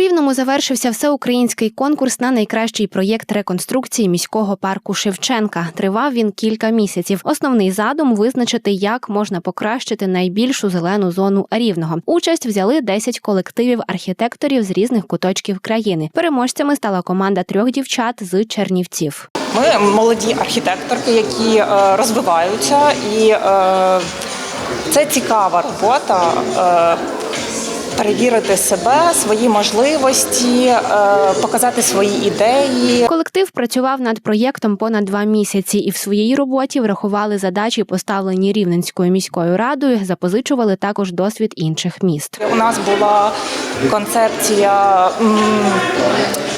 Рівному завершився всеукраїнський конкурс на найкращий проєкт реконструкції міського парку Шевченка. Тривав він кілька місяців. Основний задум визначити, як можна покращити найбільшу зелену зону рівного. Участь взяли 10 колективів архітекторів з різних куточків країни. Переможцями стала команда трьох дівчат з Чернівців. Ми молоді архітекторки, які е, розвиваються, і е, це цікава робота. Перевірити себе, свої можливості, е, показати свої ідеї. Колектив працював над проєктом понад два місяці і в своїй роботі врахували задачі, поставлені Рівненською міською радою, запозичували також досвід інших міст. У нас була концепція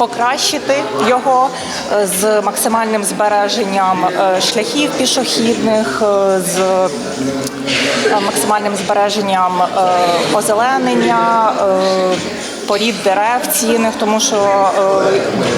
покращити його е, з максимальним збереженням е, шляхів пішохідних, е, з максимальним збереженням озеленення. Порід дерев цінних, тому що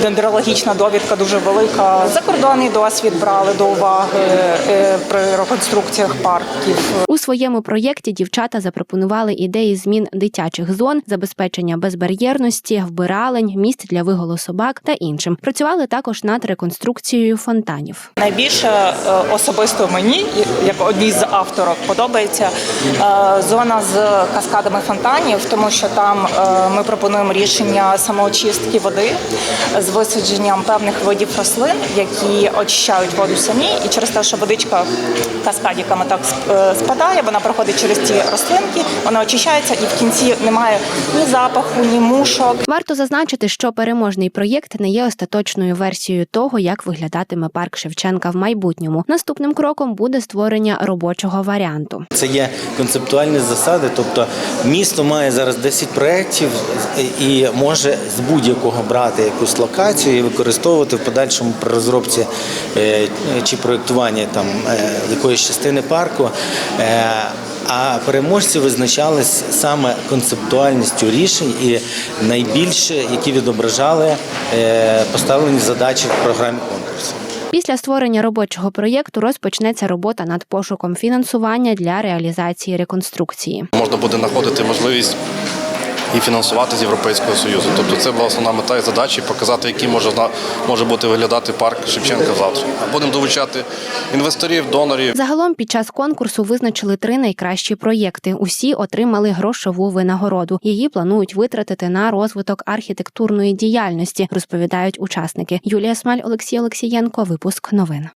дендрологічна довідка дуже велика. Закордонний досвід брали до уваги е, при реконструкціях парків. У своєму проєкті дівчата запропонували ідеї змін дитячих зон, забезпечення безбар'єрності, вбиралень, місць для виголу собак та іншим. Працювали також над реконструкцією фонтанів. Найбільше е, особисто мені, як одній з авторок, подобається е, зона з каскадами фонтанів, тому що там е, ми пропонуємо рішення самоочистки води з висадженням певних видів рослин, які очищають воду самі, і через те, що водичка каскадіками так е, спадає, вона проходить через ці рослинки, вона очищається, і в кінці немає ні запаху, ні мушок, Варто зазначити, що переможний проєкт не є остаточною версією того, як виглядатиме парк Шевченка в майбутньому. Наступним кроком буде створення робочого варіанту. Це є концептуальні засади, тобто місто має зараз 10 проєктів і може з будь-якого брати якусь локацію і використовувати в подальшому при розробці е, чи проєктуванні там е, якоїсь частини парку. Е, А переможці визначались саме концептуальністю рішень і найбільше, які відображали поставлені задачі в програмі конкурсу. Після створення робочого проєкту розпочнеться робота над пошуком фінансування для реалізації реконструкції. можна буде знаходити можливість і фінансувати з Європейського Союзу. Тобто це була основна мета і задача показати, який може може бути виглядати парк Шевченка завтра. Будемо долучати інвесторів, донорів. Загалом під час конкурсу визначили три найкращі проєкти. Усі отримали грошову винагороду. Її планують витратити на розвиток архітектурної діяльності, розповідають учасники. Юлія Смаль, Олексій Олексієнко. Випуск новин.